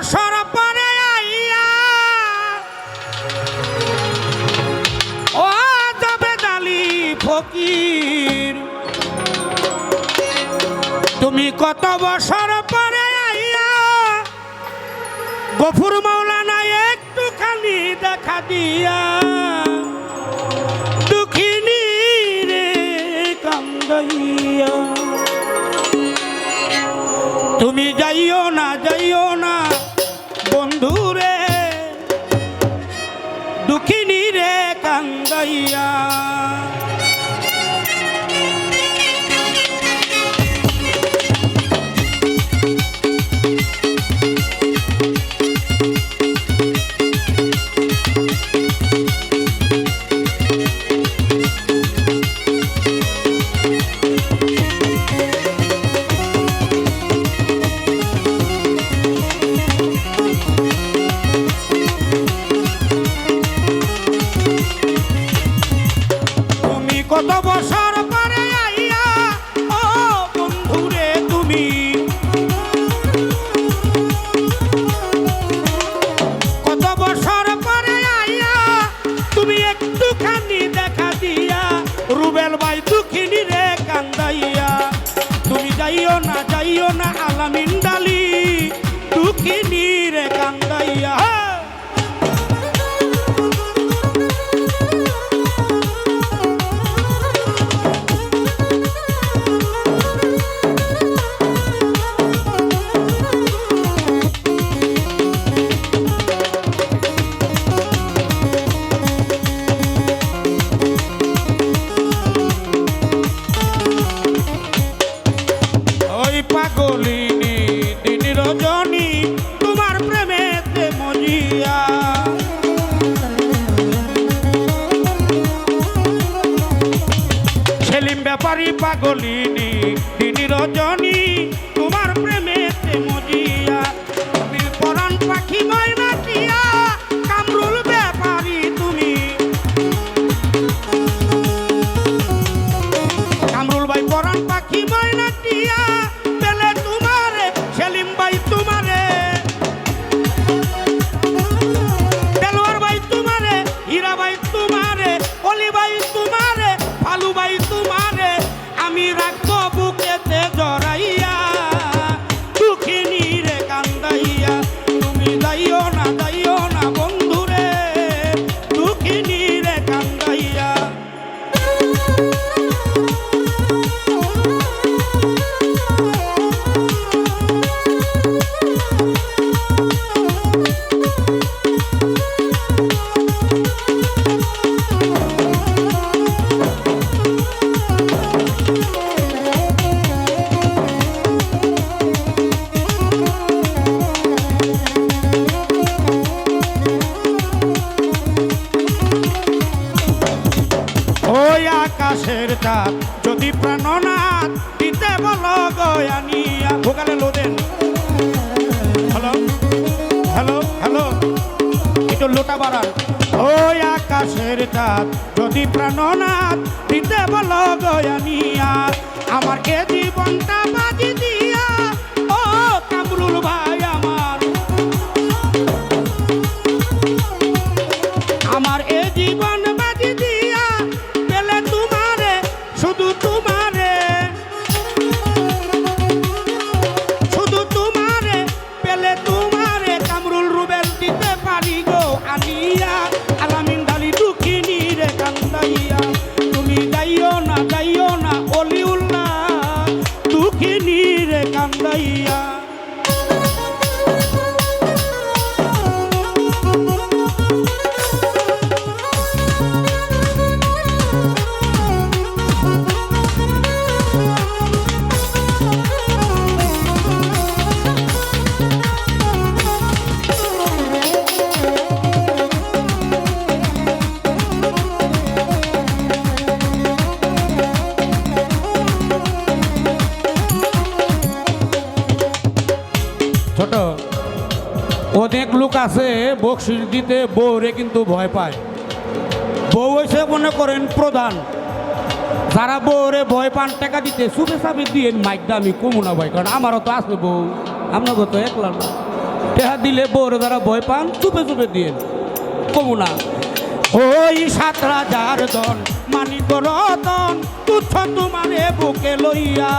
পরে আইয়া। ও যাবে দালি ফকির, তুমি কত বছর পরে আইয়া। গফুর মৌলানা একটুখানি দেখা দিয়া। দুঃখিনী রে কান্দাইয়া। তুমি যাইও না, যাইও কান্দাইয়া ব্যাপারী পাগলিনী তিনি রজনী ওই আকাশের চাঁদ যদি প্রাণনাথ দিতে বলো গয়ানিয়া ভোগালে লোদেন। হ্যালো? হ্যালো? হ্যালো? একটু লোটা বাড়ান। ওই আকাশের চাঁদ যদি প্রাণনাথ দিতে বলো গয়ানিয়া আমার এ জীবনটা বাজি দুঃখিনী রে কান্দাইয়া। আছে, বকশিস দিতে বউরে কিন্তু ভয় পায়। বউ এসে মনে করেন প্রধান। যারা বউরে ভয় পান, টাকা দিতে সুবে সাপে দিয়ে মাইক আমি কমু না ভাই, কারণ আমারও তো আছে বউ। আপনাকে তো একলা না। টেহা দিলে বউরে যারা ভয় পান, চুপে চুপে দিয়ে কমু না। ওই সাত রাজার দন মানিক রতন, তুচ্ছ তোমারে বুকে লইয়া।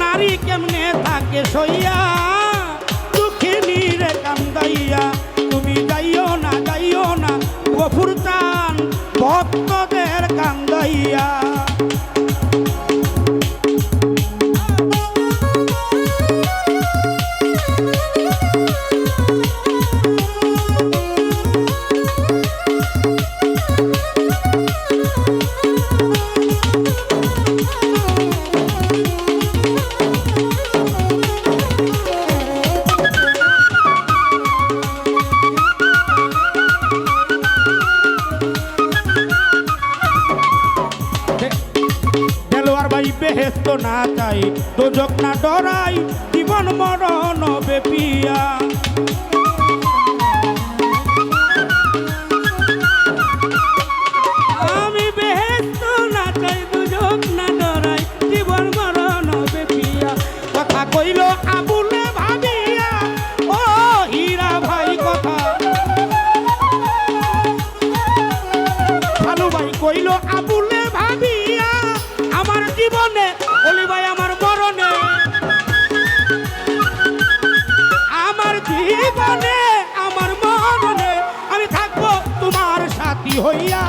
নারী কেমনে থাকে সইয়া? দুঃখিনী রে কান্দাইয়া, তুমি যাইও না যাইও না, গফুর চান ভক্তদের কান্দাইয়া। চাই দোজক না ডরাই জীবন মরণ বেপিয়া। আমি বেহেস্ত না ডরাই জীবন মরণ বেপিয়া। কথা কইল হইয়া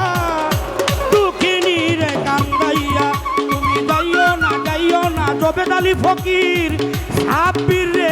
দুঃখিনী রে কান্দাইয়া তুমি যাইও না যাইও না জবে ডালি ফকির সাব্বির রে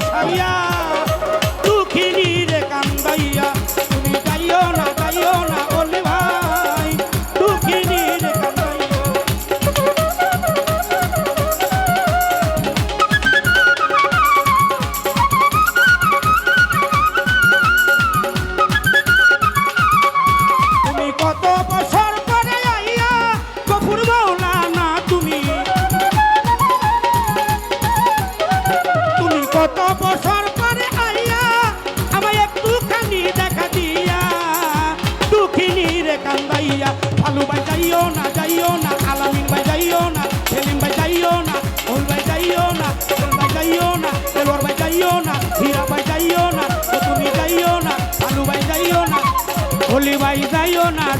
তোমারে বসাইয়া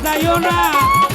যাইও না